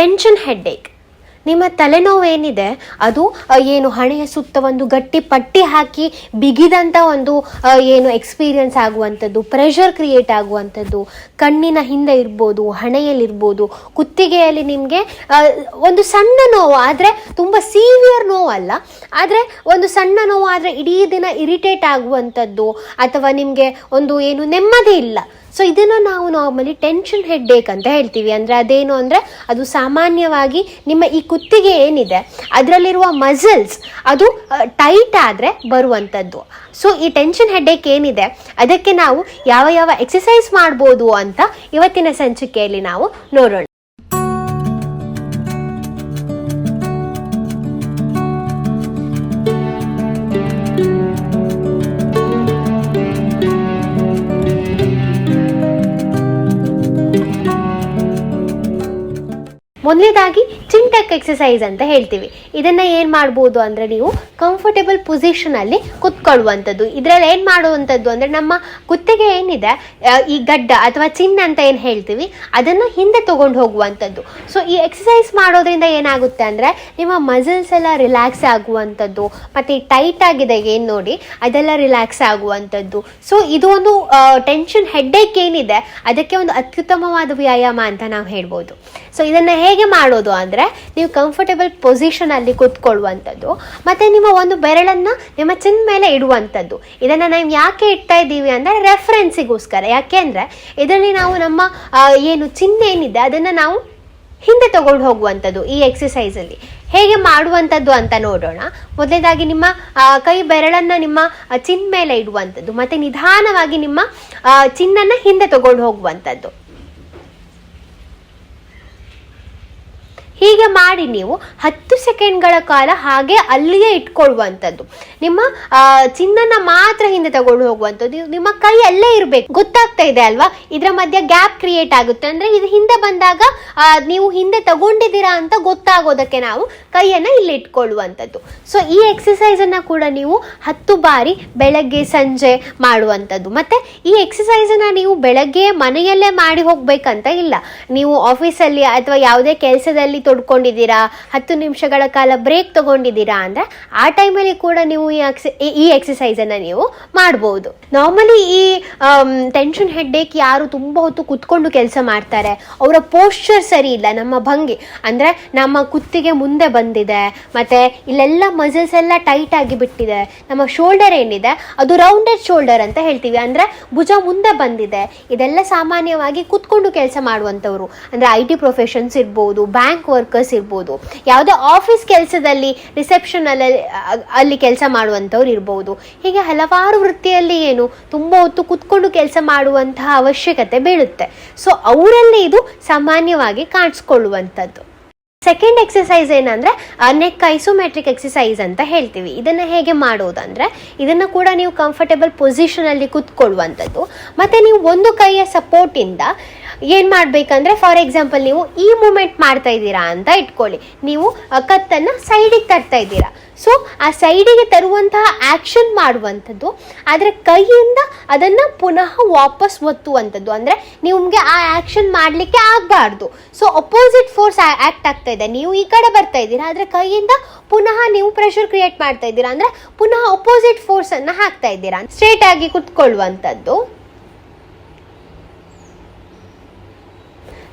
Tension headache ನಿಮ್ಮ ತಲೆನೋವು ಏನಿದೆ ಅದು ಏನು ಹಣೆಯ ಸುತ್ತ ಒಂದು ಗಟ್ಟಿ ಪಟ್ಟಿ ಹಾಕಿ ಬಿಗಿದಂಥ ಒಂದು ಏನು ಎಕ್ಸ್ಪೀರಿಯನ್ಸ್ ಆಗುವಂಥದ್ದು ಪ್ರೆಷರ್ ಕ್ರಿಯೇಟ್ ಆಗುವಂಥದ್ದು, ಕಣ್ಣಿನ ಹಿಂದೆ ಇರ್ಬೋದು, ಹಣೆಯಲ್ಲಿರ್ಬೋದು, ಕುತ್ತಿಗೆಯಲ್ಲಿ ನಿಮಗೆ ಒಂದು ಸಣ್ಣ ನೋವು, ಆದರೆ ತುಂಬ ಸೀವಿಯರ್ ನೋವಲ್ಲ, ಆದರೆ ಒಂದು ಸಣ್ಣ ನೋವು ಆದರೆ ಇಡೀ ದಿನ ಇರಿಟೇಟ್ ಆಗುವಂಥದ್ದು, ಅಥವಾ ನಿಮಗೆ ಒಂದು ಏನು ನೆಮ್ಮದಿ ಇಲ್ಲ. ಸೊ ಇದನ್ನು ನಾವು ನಾರ್ಮಲಿ ಟೆನ್ಷನ್ ಹೆಡ್ಡೇಕ್ ಅಂತ ಹೇಳ್ತೀವಿ. ಅಂದರೆ ಅದೇನು ಅಂದರೆ ಅದು ಸಾಮಾನ್ಯವಾಗಿ ನಿಮ್ಮ ಈ ಕುತ್ತಿಗೆ ಏನಿದೆ, ಅದರಲ್ಲಿರುವ ಮಸಲ್ಸ್ ಅದು ಟೈಟ್ ಆದರೆ ಬರುವಂಥದ್ದು ಸೊ ಈ ಟೆನ್ಷನ್ ಹೆಡ್ಡೇಕ್ ಏನಿದೆ, ಅದಕ್ಕೆ ನಾವು ಯಾವ ಯಾವ ಎಕ್ಸಸೈಸ್ ಮಾಡ್ಬೋದು ಅಂತ ಇವತ್ತಿನ ಸಂಚಿಕೆಯಲ್ಲಿ ನಾವು ನೋಡೋಣ. ಮೊದಲನೇದಾಗಿ ಚಿಂಟಕ್ ಎಕ್ಸಸೈಸ್ ಅಂತ ಹೇಳ್ತೀವಿ. ಇದನ್ನು ಏನು ಮಾಡ್ಬೋದು ಅಂದರೆ ನೀವು ಕಂಫರ್ಟೇಬಲ್ ಪೊಸಿಷನಲ್ಲಿ ಕುತ್ಕೊಳ್ಳುವಂಥದ್ದು. ಇದರಲ್ಲಿ ಏನು ಮಾಡುವಂಥದ್ದು ಅಂದರೆ ನಮ್ಮ ಕುತ್ತಿಗೆ ಏನಿದೆ ಈ ಗಡ್ಡ ಅಥವಾ ಚಿನ್ನ ಅಂತ ಏನು ಹೇಳ್ತೀವಿ, ಅದನ್ನು ಹಿಂದೆ ತೊಗೊಂಡು ಹೋಗುವಂಥದ್ದು. ಸೊ ಈ ಎಕ್ಸಸೈಸ್ ಮಾಡೋದ್ರಿಂದ ಏನಾಗುತ್ತೆ ಅಂದರೆ ನಿಮ್ಮ ಮಸಲ್ಸ್ ಎಲ್ಲ ರಿಲ್ಯಾಕ್ಸ್ ಆಗುವಂಥದ್ದು, ಮತ್ತು ಟೈಟ್ ಆಗಿದೆ ಏನು ನೋಡಿ, ಅದೆಲ್ಲ ರಿಲ್ಯಾಕ್ಸ್ ಆಗುವಂಥದ್ದು. ಸೊ ಇದು ಒಂದು ಟೆನ್ಷನ್ ಹೆಡ್ಡೇಕ್ ಏನಿದೆ, ಅದಕ್ಕೆ ಒಂದು ಅತ್ಯುತ್ತಮವಾದ ವ್ಯಾಯಾಮ ಅಂತ ನಾವು ಹೇಳ್ಬೋದು. ಸೊ ಇದನ್ನು ಹೇಗೆ ಮಾಡೋದು ಅಂದರೆ ನೀವು ಕಂಫರ್ಟೇಬಲ್ ಪೊಸಿಷನಲ್ಲಿ ಕೂತ್ಕೊಳ್ಳುವಂಥದ್ದು. ಮತ್ತು ನಿಮ್ಮ ಒಂದು ಬೆರಳನ್ನು ನಿಮ್ಮ ಚಿನ್ ಮೇಲೆ ಇಡುವಂಥದ್ದು. ಇದನ್ನು ನಾವು ಯಾಕೆ ಇಡ್ತಾ ಇದ್ದೀವಿ ಅಂದರೆ ರೆಫರೆನ್ಸಿಗೋಸ್ಕರ ಯಾಕೆ ಅಂದರೆ ಇದರಲ್ಲಿ ನಾವು ನಮ್ಮ ಏನು ಚಿಹ್ನೆ ಏನಿದೆ ಅದನ್ನು ನಾವು ಹಿಂದೆ ತಗೊಂಡು ಹೋಗುವಂಥದ್ದು ಈ ಎಕ್ಸಸೈಸಲ್ಲಿ ಹೇಗೆ ಮಾಡುವಂಥದ್ದು ಅಂತ ನೋಡೋಣ. ಮೊದಲನೇದಾಗಿ ನಿಮ್ಮ ಕೈ ಬೆರಳನ್ನು ನಿಮ್ಮ ಚಿನ್ ಮೇಲೆ ಇಡುವಂಥದ್ದು. ಮತ್ತು ನಿಧಾನವಾಗಿ ನಿಮ್ಮ ಚಿನ್ನನ್ನು ಹಿಂದೆ ತಗೊಂಡು ಹೋಗುವಂಥದ್ದು. ಹೀಗೆ ಮಾಡಿ ನೀವು ಹತ್ತು ಸೆಕೆಂಡ್ಗಳ ಕಾಲ ಹಾಗೆ ಅಲ್ಲಿಯೇ ಇಟ್ಕೊಳ್ಳುವಂಥದ್ದು. ನಿಮ್ಮ ಚಿನ್ನನ ಮಾತ್ರ ಹಿಂದೆ ತಗೊಂಡು ಹೋಗುವಂಥದ್ದು. ನಿಮ್ಮ ಕೈ ಅಲ್ಲೇ ಇರಬೇಕು. ಗೊತ್ತಾಗ್ತಾ ಇದೆ ಅಲ್ವಾ? ಇದರ ಮಧ್ಯೆ ಗ್ಯಾಪ್ ಕ್ರಿಯೇಟ್ ಆಗುತ್ತೆ. ಅಂದರೆ ಇದು ಹಿಂದೆ ಬಂದಾಗ ನೀವು ಹಿಂದೆ ತಗೊಂಡಿದ್ದೀರಾ ಅಂತ ಗೊತ್ತಾಗೋದಕ್ಕೆ ನಾವು ಕೈಯನ್ನು ಇಲ್ಲಿ ಇಟ್ಕೊಳ್ಳುವಂಥದ್ದು. ಸೊ ಈ ಎಕ್ಸಸೈಸನ್ನು ಕೂಡ ನೀವು ಹತ್ತು ಬಾರಿ ಬೆಳಗ್ಗೆ, ಸಂಜೆ ಮಾಡುವಂಥದ್ದು. ಮತ್ತು ಈ ಎಕ್ಸಸೈಸನ್ನು ನೀವು ಬೆಳಗ್ಗೆ ಮನೆಯಲ್ಲೇ ಮಾಡಿ ಹೋಗಬೇಕಂತ ಇಲ್ಲ. ನೀವು ಆಫೀಸಲ್ಲಿ ಅಥವಾ ಯಾವುದೇ ಕೆಲಸದಲ್ಲಿ ತೊಡ್ಕೊಂಡಿದ್ದೀರಾ? ಹತ್ತು ನಿಮಿಷಗಳ ಕಾಲ ಬ್ರೇಕ್ ತಗೊಂಡಿದ್ದೀರಾ ಅಂದ್ರೆ ಆ ಟೈಮಲ್ಲಿ ಕೂಡ ನೀವು ಈ ಎಕ್ಸ- ಈ- ಎಕ್ಸಸೈಸನ್ನು ನೀವು ಮಾಡ್ಬೋದು. ನಾರ್ಮಲಿ ಈ ಟೆನ್ಷನ್ ಹೆಡ್ಡೇಕ್ ಯಾರು ತುಂಬ ಹೊತ್ತು ಕುತ್ಕೊಂಡು ಕೆಲಸ ಮಾಡ್ತಾರೆ. ಅವರ ಪೋಶ್ಚರ್ ಸರಿ ಇಲ್ಲ, ನಮ್ಮ ಭಂಗಿ. ಅಂದ್ರೆ ನಮ್ಮ ಕುತ್ತಿಗೆ ಮುಂದೆ ಬಂದಿದೆ. ಮತ್ತೆ ಇಲ್ಲೆಲ್ಲ ಮಸಲ್ಸ್ ಎಲ್ಲ ಟೈಟ್ ಆಗಿ ಬಿಟ್ಟಿದೆ. ನಮ್ಮ ಶೋಲ್ಡರ್ ಏನಿದೆ? ಅದು ರೌಂಡೆಡ್ ಶೋಲ್ಡರ್ ಅಂತ ಹೇಳ್ತೀವಿ. ಅಂದ್ರೆ ಭುಜ ಮುಂದೆ ಬಂದಿದೆ. ಇದೆಲ್ಲ ಸಾಮಾನ್ಯವಾಗಿ ಕುತ್ಕೊಂಡು ಕೆಲಸ ಮಾಡುವಂಥವ್ರು. ಅಂದರೆ ಐ ಟಿ ಪ್ರೊಫೆಷನ್ಸ್ ಇರ್ಬೋದು ಬ್ಯಾಂಕ್ ವರ್ಕರ್ಸ್ ಇರ್ಬೋದು. ಯಾವುದೇ ಆಫೀಸ್ ಕೆಲಸದಲ್ಲಿ ರಿಸೆಪ್ಷನ್ ಅಲ್ಲಿ ಕೆಲಸ ಮಾಡುವಂಥವ್ರು ಇರ್ಬೋದು. ಹೀಗೆ ಹಲವಾರು ವೃತ್ತಿಯಲ್ಲಿ ಏನು ತುಂಬ ಹೊತ್ತು ಕುತ್ಕೊಂಡು ಕೆಲಸ ಮಾಡುವಂತಹ ಅವಶ್ಯಕತೆ ಬೀಳುತ್ತೆ. ಸೊ ಅವರಲ್ಲಿ ಇದು ಸಾಮಾನ್ಯವಾಗಿ ಕಾಣಿಸ್ಕೊಳ್ಳುವಂಥದ್ದು. ಸೆಕೆಂಡ್ ಎಕ್ಸಸೈಸ್ ಏನಂದ್ರೆ ನೆಕ್ ಐಸೋಮೆಟ್ರಿಕ್ ಎಕ್ಸಸೈಸ್ ಅಂತ ಹೇಳ್ತೀವಿ. ಇದನ್ನ ಹೇಗೆ ಮಾಡೋದಂದ್ರೆ, ಇದನ್ನ ಕೂಡ ನೀವು ಕಂಫರ್ಟೇಬಲ್ ಪೊಸಿಷನಲ್ಲಿ ಕುತ್ಕೊಳ್ಳುವಂಥದ್ದು. ಮತ್ತೆ ನೀವು ಒಂದು ಕೈಯ ಸಪೋರ್ಟ್ ಇಂದ ಏನ್ ಮಾಡಬೇಕಂದ್ರೆ ಫಾರ್ ಎಕ್ಸಾಂಪಲ್ ನೀವು ಈ ಮೂಮೆಂಟ್ ಮಾಡ್ತಾ ಇದ್ದೀರಾ ಅಂತ ಇಟ್ಕೊಳ್ಳಿ. ನೀವು ಕತ್ತನ್ನು ಸೈಡಿಗೆ ತರ್ತಾ ಇದ್ದೀರಾ. ಸೊ ಆ ಸೈಡಿಗೆ ತರುವಂತಹ ಆಕ್ಷನ್ ಮಾಡುವಂಥದ್ದು, ಆದರೆ ಕೈಯಿಂದ ಅದನ್ನ ಪುನಃ ವಾಪಸ್ ಒತ್ತುವಂಥದ್ದು. ಅಂದ್ರೆ, ನಿಮಗೆ ಆ ಆಕ್ಷನ್ ಮಾಡಲಿಕ್ಕೆ ಆಗಬಾರ್ದು. ಸೊ ಅಪೋಸಿಟ್ ಫೋರ್ಸ್ ಆಕ್ಟ್ ಆಗ್ತಾ ಇದೆ. ನೀವು ಈ ಕಡೆ ಬರ್ತಾ ಇದ್ದೀರಾ, ಆದರೆ ಕೈಯಿಂದ ಪುನಃ ನೀವು ಪ್ರೆಷರ್ ಕ್ರಿಯೇಟ್ ಮಾಡ್ತಾ ಇದ್ದೀರಾ. ಅಂದ್ರೆ, ಪುನಃ ಅಪೋಸಿಟ್ ಫೋರ್ಸ್ ಅನ್ನ ಹಾಕ್ತಾ ಇದ್ದೀರಾ. ಸ್ಟ್ರೇಟ್ ಆಗಿ ಕುತ್ಕೊಳ್ಳುವಂಥದ್ದು.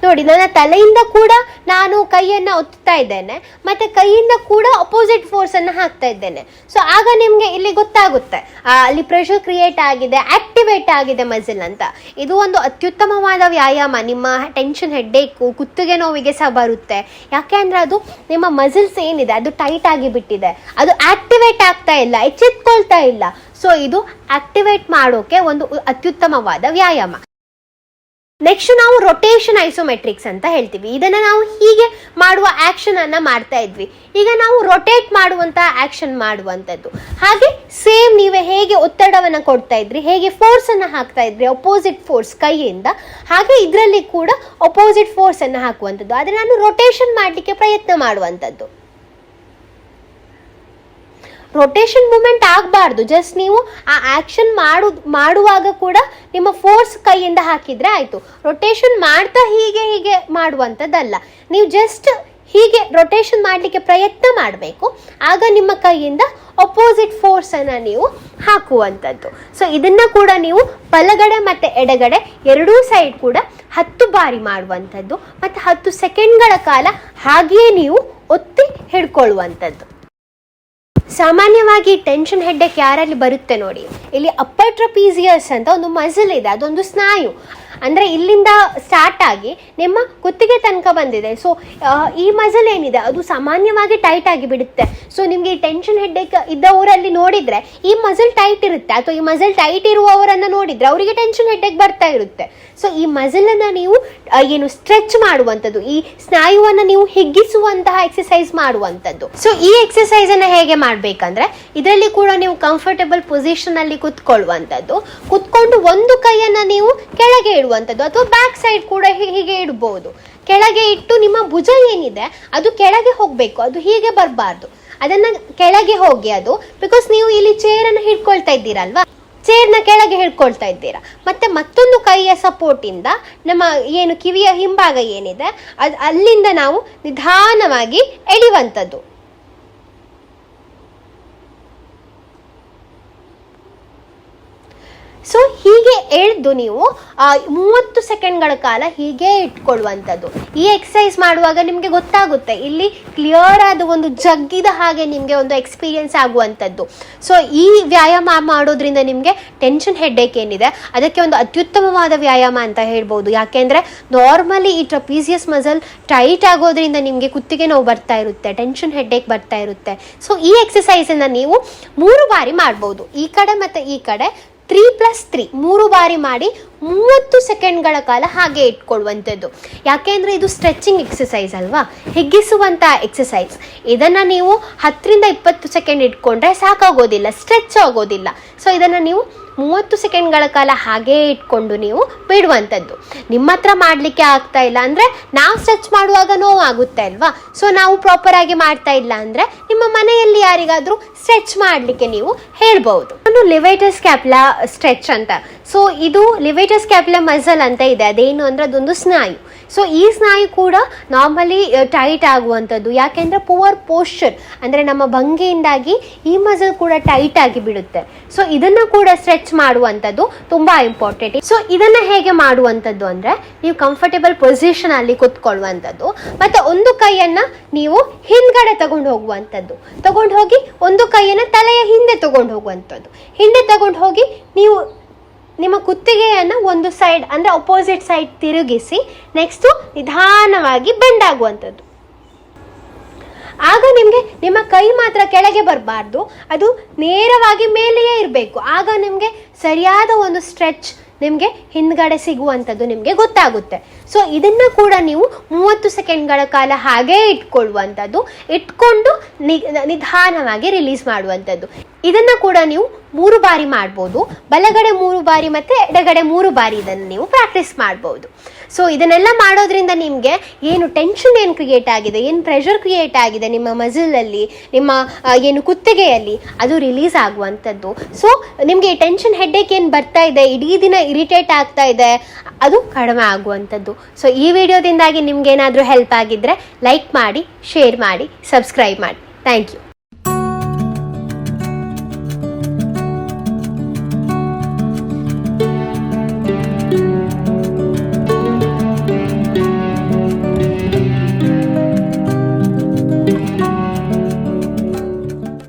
ನೋಡಿ, ನನ್ನ ತಲೆಯಿಂದ ಕೂಡ ನಾನು ಕೈಯನ್ನ ಒತ್ತುತ್ತಾ ಇದ್ದೇನೆ, ಮತ್ತೆ ಕೈಯಿಂದ ಕೂಡ ಅಪೋಸಿಟ್ ಫೋರ್ಸ್ ಅನ್ನ ಹಾಕ್ತಾ ಇದ್ದೇನೆ. ಸೊ ಆಗ ನಿಮಗೆ ಇಲ್ಲಿ ಗೊತ್ತಾಗುತ್ತೆ ಅಲ್ಲಿ ಪ್ರೆಷರ್ ಕ್ರಿಯೇಟ್ ಆಗಿದೆ ಆಕ್ಟಿವೇಟ್ ಆಗಿದೆ ಮಸಿಲ್ ಅಂತ. ಇದು ಒಂದು ಅತ್ಯುತ್ತಮವಾದ ವ್ಯಾಯಾಮ. ನಿಮ್ಮ ಟೆನ್ಷನ್ ಹೆಡ್ಡೇಕು ಕುತ್ತಿಗೆ ನೋವಿಗೆ ಸಹ ಬರುತ್ತೆ. ಯಾಕೆ ಅಂದರೆ ಅದು ನಿಮ್ಮ ಮಸಿಲ್ಸ್ ಏನಿದೆ, ಅದು ಟೈಟ್ ಆಗಿ ಬಿಟ್ಟಿದೆ. ಅದು ಆಕ್ಟಿವೇಟ್ ಆಗ್ತಾ ಇಲ್ಲ, ಎಚ್ಚೆತ್ಕೊಳ್ತಾ ಇಲ್ಲ. ಸೊ ಇದು ಆಕ್ಟಿವೇಟ್ ಮಾಡೋಕೆ ಒಂದು ಅತ್ಯುತ್ತಮವಾದ ವ್ಯಾಯಾಮ. ನೆಕ್ಸ್ಟ್ ನಾವು ರೊಟೇಷನ್ ಐಸೋಮೆಟ್ರಿಕ್ಸ್ ಅಂತ ಹೇಳ್ತೀವಿ. ಇದನ್ನ ನಾವು ಹೀಗೆ ಮಾಡುವ ಆಕ್ಷನ್ ಅನ್ನ ಮಾಡ್ತಾ ಇದ್ವಿ. ಈಗ ನಾವು ರೊಟೇಟ್ ಮಾಡುವಂತ ಆಕ್ಷನ್ ಮಾಡುವಂಥದ್ದು. ಹಾಗೆ ಸೇಮ್ ನೀವೇ ಹೇಗೆ ಒತ್ತಡವನ್ನ ಕೊಡ್ತಾ ಇದ್ರಿ, ಹೇಗೆ ಫೋರ್ಸ್ ಅನ್ನ ಹಾಕ್ತಾ ಇದ್ರಿ ಅಪೋಸಿಟ್ ಫೋರ್ಸ್ ಕೈಯಿಂದ, ಹಾಗೆ ಇದರಲ್ಲಿ ಕೂಡ ಅಪೋಸಿಟ್ ಫೋರ್ಸ್ ಅನ್ನ ಹಾಕುವಂಥದ್ದು. ಆದರೆ ನಾನು ರೊಟೇಷನ್ ಮಾಡಲಿಕ್ಕೆ ಪ್ರಯತ್ನ ಮಾಡುವಂಥದ್ದು. ರೊಟೇಷನ್ ಮೂಮೆಂಟ್ ಆಗಬಾರ್ದು. ಜಸ್ಟ್ ನೀವು ಆ ಆ್ಯಕ್ಷನ್ ಮಾಡು, ಮಾಡುವಾಗ ಕೂಡ ನಿಮ್ಮ ಫೋರ್ಸ್ ಕೈಯಿಂದ ಹಾಕಿದರೆ ಆಯಿತು. ರೊಟೇಷನ್ ಮಾಡ್ತಾ ಹೀಗೆ ಹೀಗೆ ಮಾಡುವಂಥದ್ದಲ್ಲ. ನೀವು ಜಸ್ಟ್ ಹೀಗೆ ರೊಟೇಷನ್ ಮಾಡಲಿಕ್ಕೆ ಪ್ರಯತ್ನ ಮಾಡಬೇಕು. ಆಗ ನಿಮ್ಮ ಕೈಯಿಂದ ಅಪೋಸಿಟ್ ಫೋರ್ಸನ್ನು ನೀವು ಹಾಕುವಂಥದ್ದು. ಸೊ ಇದನ್ನು ಕೂಡ ನೀವು ಬಲಗಡೆ ಮತ್ತು ಎಡಗಡೆ ಎರಡೂ ಸೈಡ್ ಕೂಡ ಹತ್ತು ಬಾರಿ ಮಾಡುವಂಥದ್ದು. ಮತ್ತು ಹತ್ತು ಸೆಕೆಂಡ್ಗಳ ಕಾಲ ಹಾಗೆಯೇ ನೀವು ಒತ್ತಿ ಹಿಡ್ಕೊಳ್ಳುವಂಥದ್ದು. ಸಾಮಾನ್ಯವಾಗಿ ಟೆನ್ಷನ್ ಹೆಡ್ಡೆಕ್ ಯಾರಲ್ಲಿ ಬರುತ್ತೆ ನೋಡಿ. ಇಲ್ಲಿ ಅಪ್ಪರ್ ಟ್ರಪೀಸಿಯಸ್ ಅಂತ ಒಂದು ಮಸಲ್ ಇದೆ, ಅದೊಂದು ಸ್ನಾಯು. ಅಂದರೆ ಇಲ್ಲಿಂದ ಸ್ಟಾರ್ಟ್ ಆಗಿ ನಿಮ್ಮ ಕುತ್ತಿಗೆ ತನಕ ಬಂದಿದೆ. ಸೊ ಈ ಮಸಲ್ ಏನಿದೆ? ಅದು ಸಾಮಾನ್ಯವಾಗಿ ಟೈಟ್ ಆಗಿ ಬಿಡುತ್ತೆ. ಸೊ ನಿಮಗೆ ಈ ಟೆನ್ಷನ್ ಹೆಡ್ಡೇಕ್ ಇದ್ದವರಲ್ಲಿ ನೋಡಿದರೆ ಈ ಮಸಲ್ ಟೈಟ್ ಇರುತ್ತೆ. ಅಥವಾ ಈ ಮಸಲ್ ಟೈಟ್ ಇರುವವರನ್ನು ನೋಡಿದರೆ ಅವರಿಗೆ ಟೆನ್ಷನ್ ಹೆಡ್ಡೇಕ್ ಬರ್ತಾ ಇರುತ್ತೆ. ಸೊ ಈ ಮಸಲನ್ನು ನೀವು ಏನು ಸ್ಟ್ರೆಚ್ ಮಾಡುವಂಥದ್ದು, ಈ ಸ್ನಾಯುವನ್ನು ನೀವು ಹಿಗ್ಗಿಸುವಂತಹ ಎಕ್ಸಸೈಸ್ ಮಾಡುವಂಥದ್ದು. ಸೊ ಈ ಎಕ್ಸಸೈಸ್ ಅನ್ನ ಹೇಗೆ ಮಾಡಬೇಕಂದ್ರೆ ಇದರಲ್ಲಿ ಕೂಡ ನೀವು ಕಂಫರ್ಟಬಲ್ ಪೊಸಿಷನ್ ಅಲ್ಲಿ ಕುತ್ಕೊಳ್ಳುವಂಥದ್ದು. ಕುತ್ಕೊಂಡು ಒಂದು ಕೈಯನ್ನ ನೀವು ಕೆಳಗೆ ಇಡುವಂಥದ್ದು ಅಥವಾ ಬ್ಯಾಕ್ ಸೈಡ್ ಕೂಡ ಹೀಗೆ ಇಡಬಹುದು ಕೆಳಗೆ ಇಟ್ಟು ನಿಮ್ಮ ಭುಜ ಏನಿದೆ ಅದು ಕೆಳಗೆ ಹೋಗಬೇಕು, ಅದು ಹೀಗೆ ಬರಬಾರ್ದು. ಅದನ್ನ ಕೆಳಗೆ ಹೋಗಿ ಅದು ಬಿಕಾಸ್ ನೀವು ಇಲ್ಲಿ ಚೇರನ್ನು ಹಿಡ್ಕೊಳ್ತಾ ಇದ್ದೀರಲ್ವಾ? ಚೇರ್ನ ಕೆಳಗೆ ಹಿಡ್ಕೊಳ್ತಾ ಇದ್ದೀರಾ. ಮತ್ತೆ ಮತ್ತೊಂದು ಕೈಯ ಸಪೋರ್ಟಿಂದ ನಮ್ಮ ಏನು ಕಿವಿಯ ಹಿಂಭಾಗ ಏನಿದೆ, ಅದು ಅಲ್ಲಿಂದ ನಾವು ನಿಧಾನವಾಗಿ ಎಳೆಯುವಂಥದ್ದು ಸೊ ಹೀಗೆ ಎಳೆದು ನೀವು ಮೂವತ್ತು ಸೆಕೆಂಡ್ಗಳ ಕಾಲ ಹೀಗೆ ಇಟ್ಕೊಳ್ಳುವಂಥದ್ದು. ಈ ಎಕ್ಸಸೈಸ್ ಮಾಡುವಾಗ ನಿಮಗೆ ಗೊತ್ತಾಗುತ್ತೆ, ಇಲ್ಲಿ ಕ್ಲಿಯರ್ ಆದ ಒಂದು ಜಗ್ಗಿದ ಹಾಗೆ ನಿಮಗೆ ಒಂದು ಎಕ್ಸ್ಪೀರಿಯನ್ಸ್ ಆಗುವಂಥದ್ದು. ಸೊ ಈ ವ್ಯಾಯಾಮ ಮಾಡೋದ್ರಿಂದ ನಿಮಗೆ ಟೆನ್ಷನ್ ಹೆಡ್ಡೇಕ್ ಏನಿದೆ, ಅದಕ್ಕೆ ಒಂದು ಅತ್ಯುತ್ತಮವಾದ ವ್ಯಾಯಾಮ ಅಂತ ಹೇಳ್ಬೋದು. ಯಾಕೆಂದರೆ ನಾರ್ಮಲಿ ಈ ಟ್ರಪೀಸಿಯಸ್ ಮಸಲ್ ಟೈಟ್ ಆಗೋದ್ರಿಂದ ನಿಮಗೆ ಕುತ್ತಿಗೆ ನೋವು ಬರ್ತಾ ಇರುತ್ತೆ ಟೆನ್ಷನ್ ಹೆಡ್ಡೇಕ್ ಬರ್ತಾ ಇರುತ್ತೆ. ಸೊ ಈ ಎಕ್ಸಸೈಸನ್ನು ನೀವು ಮೂರು ಬಾರಿ ಮಾಡ್ಬೋದು. ಈ ಕಡೆ ಮತ್ತು ಈ ಕಡೆ ತ್ರೀ ಪ್ಲಸ್ ತ್ರೀ ಮೂರು ಬಾರಿ ಮಾಡಿ ಮೂವತ್ತು ಸೆಕೆಂಡ್ಗಳ ಕಾಲ ಹಾಗೆ ಇಟ್ಕೊಳ್ಳುವಂಥದ್ದು. ಯಾಕೆಂದರೆ ಇದು ಸ್ಟ್ರೆಚಿಂಗ್ ಎಕ್ಸಸೈಸ್ ಅಲ್ವಾ? ಹಿಗ್ಗಿಸುವಂಥ ಎಕ್ಸಸೈಸ್ ಇದನ್ನು ನೀವು ಹತ್ತರಿಂದ ಇಪ್ಪತ್ತು ಸೆಕೆಂಡ್ ಇಟ್ಕೊಂಡ್ರೆ ಸಾಕಾಗೋದಿಲ್ಲ ಸ್ಟ್ರೆಚ್ ಆಗೋದಿಲ್ಲ. ಸೊ ಇದನ್ನು ನೀವು ಮೂವತ್ತು ಸೆಕೆಂಡ್ಗಳ ಕಾಲ ಹಾಗೇ ಇಟ್ಕೊಂಡು ನೀವು ಬಿಡುವಂಥದ್ದು. ನಿಮ್ಮ ಹತ್ರ ಮಾಡಲಿಕ್ಕೆ ಆಗ್ತಾ ಇಲ್ಲ ಅಂದರೆ ನಾವು ಸ್ಟ್ರೆಚ್ ಮಾಡುವಾಗ ನೋವಾಗುತ್ತೆ ಅಲ್ವಾ? ಸೊ ನಾವು ಪ್ರಾಪರಾಗಿ ಮಾಡ್ತಾ ಇಲ್ಲ ಅಂದರೆ ನಿಮ್ಮ ಮನೆಯಲ್ಲಿ ಯಾರಿಗಾದರೂ ಸ್ಟ್ರೆಚ್ ಮಾಡಲಿಕ್ಕೆ ನೀವು ಹೇಳ್ಬೋದು ಲಿವೇಟಸ್ ಕ್ಯಾಪ್ಲಾ ಸ್ಟ್ರೆಚ್ ಅಂತ. ಸೊ ಇದು ಲಿವೇಟಸ್ ಕ್ಯಾಪಿಲ ಮಸಲ್ ಅಂತ ಇದೆ. ಅದೇನು ಅಂದರೆ ಅದೊಂದು ಸ್ನಾಯು. ಸೊ ಈ ಸ್ನಾಯು ಕೂಡ ನಾರ್ಮಲಿ ಟೈಟ್ ಆಗುವಂಥದ್ದು. ಯಾಕೆಂದರೆ ಪುವರ್ ಪೋಶ್ಚರ್ ಅಂದರೆ ನಮ್ಮ ಭಂಗಿಯಿಂದಾಗಿ ಈ ಮಸಲ್ ಕೂಡ ಟೈಟ್ ಆಗಿ ಬಿಡುತ್ತೆ. ಸೊ ಇದನ್ನು ಕೂಡ ಸ್ಟ್ರೆಚ್ ಮಾಡುವಂಥದ್ದು ತುಂಬ ಇಂಪಾರ್ಟೆಂಟ್ ಸೊ ಇದನ್ನು ಹೇಗೆ ಮಾಡುವಂಥದ್ದು ಅಂದರೆ, ನೀವು ಕಂಫರ್ಟೇಬಲ್ ಪೊಸಿಷನ್ ಅಲ್ಲಿ ಕುತ್ಕೊಳ್ಳುವಂಥದ್ದು. ಮತ್ತು ಒಂದು ಕೈಯನ್ನು ನೀವು ಹಿಂದ್ಗಡೆ ತಗೊಂಡು ಹೋಗುವಂಥದ್ದು. ತಗೊಂಡು ಹೋಗಿ ಒಂದು ಕೈಯನ್ನು ತಲೆಯ ಹಿಂದೆ ತಗೊಂಡು ಹೋಗುವಂಥದ್ದು. ಹಿಂದೆ ತಗೊಂಡು ಹೋಗಿ ನೀವು ನಿಮ್ಮ ಕುತ್ತಿಗೆಯನ್ನು ಒಂದು ಸೈಡ್ ಅಂದರೆ ಅಪೋಸಿಟ್ ಸೈಡ್ ತಿರುಗಿಸಿ ನೆಕ್ಸ್ಟು ನಿಧಾನವಾಗಿ ಬೆಂಡ್ ಆಗುವಂಥದ್ದು. ಆಗ ನಿಮಗೆ ನಿಮ್ಮ ಕೈ ಮಾತ್ರ ಕೆಳಗೆ ಬರಬಾರ್ದು. ಅದು ನೇರವಾಗಿ ಮೇಲೆಯೇ ಇರಬೇಕು. ಆಗ ನಿಮಗೆ ಸರಿಯಾದ ಒಂದು ಸ್ಟ್ರೆಚ್ ನಿಮಗೆ ಹಿಂದ್ಗಡೆ ಸಿಗುವಂಥದ್ದು ನಿಮಗೆ ಗೊತ್ತಾಗುತ್ತೆ. ಸೊ ಇದನ್ನು ಕೂಡ ನೀವು ಮೂವತ್ತು ಸೆಕೆಂಡ್ಗಳ ಕಾಲ ಹಾಗೇ ಇಟ್ಕೊಳ್ಳುವಂಥದ್ದು ಇಟ್ಕೊಂಡು ನಿಧಾನವಾಗಿ ರಿಲೀಸ್ ಮಾಡುವಂಥದ್ದು ಇದನ್ನು ಕೂಡ ನೀವು ಮೂರು ಬಾರಿ ಮಾಡ್ಬೋದು. ಬಲಗಡೆ ಮೂರು ಬಾರಿ ಮತ್ತು ಎಡಗಡೆ ಮೂರು ಬಾರಿ ಇದನ್ನು ನೀವು ಪ್ರಾಕ್ಟೀಸ್ ಮಾಡ್ಬೋದು. ಸೊ ಇದನ್ನೆಲ್ಲ ಮಾಡೋದ್ರಿಂದ ನಿಮಗೆ ಏನು ಟೆನ್ಷನ್ ಏನು ಕ್ರಿಯೇಟ್ ಆಗಿದೆ, ಏನು ಪ್ರೆಷರ್ ಕ್ರಿಯೇಟ್ ಆಗಿದೆ ನಿಮ್ಮ ಮಜಲಲ್ಲಿ ನಿಮ್ಮ ಏನು ಕುತ್ತಿಗೆಯಲ್ಲಿ, ಅದು ರಿಲೀಸ್ ಆಗುವಂಥದ್ದು. ಸೊ ನಿಮಗೆ ಈ ಟೆನ್ಷನ್ ಹೆಡ್ಡೇಕ್ ಏನು ಬರ್ತಾ ಇದೆ, ಇಡೀ ದಿನ ಇರಿಟೇಟ್ ಆಗ್ತಾ ಇದೆ, ಅದು ಕಡಿಮೆ ಆಗುವಂಥದ್ದು. ಸೊ ಈ ವಿಡಿಯೋದಿಂದಾಗಿ ನಿಮ್ಗೆ ಏನಾದರೂ ಹೆಲ್ಪ್ ಆಗಿದ್ದರೆ ಲೈಕ್ ಮಾಡಿ ಶೇರ್ ಮಾಡಿ ಸಬ್ಸ್ಕ್ರೈಬ್ ಮಾಡಿ. Thank you